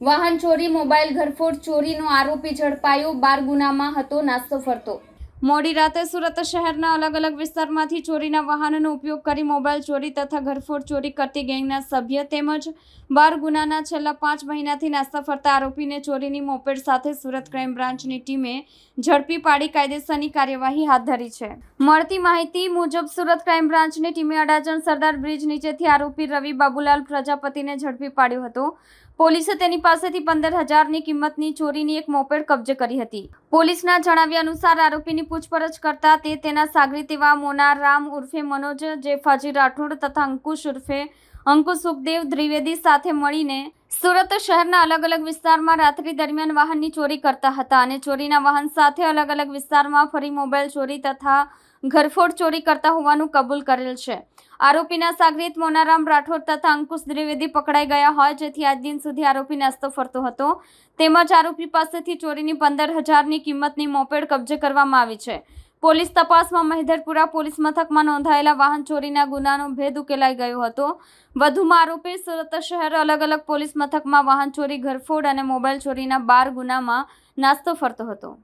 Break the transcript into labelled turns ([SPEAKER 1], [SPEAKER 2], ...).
[SPEAKER 1] વાહન ચોરી, મોબાઈલ ઘરફોડ, ચોરીનો આરોપી ઝડપાયો, બાર ગુનામાં હતો, નાસ્તો ફરતો. મોડી રાતે સુરત શહેરના અલગ અલગ વિસ્તારમાંથી ચોરીના વાહનનો ઉપયોગ કરી મોબાઈલ ચોરી તથા ઘરફોડ ચોરી કરતી ગેંગના સભ્ય તેમજ બાર ગુનાના છેલ્લા પાંચ મહિનાથી નાસ્તા ફરતા આરોપીને ચોરીની મોપેડ સાથે સુરત ક્રાઇમ બ્રાન્ચની ટીમે ઝડપી પાડી કાયદેસરની કાર્યવાહી હાથ ધરી છે. મળતી માહિતી મુજબ સુરત ક્રાઇમ બ્રાન્ચની ટીમે અડાજણ સરદાર બ્રિજ નીચેથી આરોપી રવિ બાબુલાલ પ્રજાપતિને ઝડપી પાડ્યો હતો. પોલીસે તેની પાસેથી પંદર હજારની કિંમતની ચોરીની એક મોપેડ કબજે કરી હતી. પોલીસના જણાવ્યા અનુસાર આરોપીની પૂછપરછ કરતા તે તેના સાગરી તેવા મોનાર રામ ઉર્ફે મનોજ જેફાજી રાઠોડ તથા અંકુશ ઉર્ફે અંકુશ સુખદેવ દ્વિવેદી સાથે મળીને સુરત શહેરના અલગ અલગ વિસ્તારમાં રાત્રિ દરમિયાન વાહનની ચોરી કરતા હતા અને ચોરીના વાહન સાથે અલગ અલગ વિસ્તારમાં ફરી મોબાઈલ ચોરી તથા ઘરફોડ ચોરી કરતા હોવાનું કબૂલ કરેલ છે. આરોપીના સાગરીત મોનારામ રાઠોડ તથા અંકુશ દ્વિવેદી પકડાઈ ગયા હોય જેથી આજ દિન સુધી આરોપી નાસ્તો ફરતો હતો. તેમજ આરોપી પાસેથી ચોરીની પંદર હજારની કિંમતની મોપેડ કબજે કરવામાં આવી છે. પોલીસ તપાસમાં મહેધરપુરા પોલીસ મથકમાં નોંધાયેલા વાહન ચોરીના ગુનાનો ભેદ ઉકેલાઈ ગયો હતો. વધુમાં આરોપી સુરત શહેર અલગ અલગ પોલીસ મથકમાં વાહન ચોરી, ઘરફોડ અને મોબાઈલ ચોરીના બાર ગુનામાં નાસ્તો ફરતો હતો.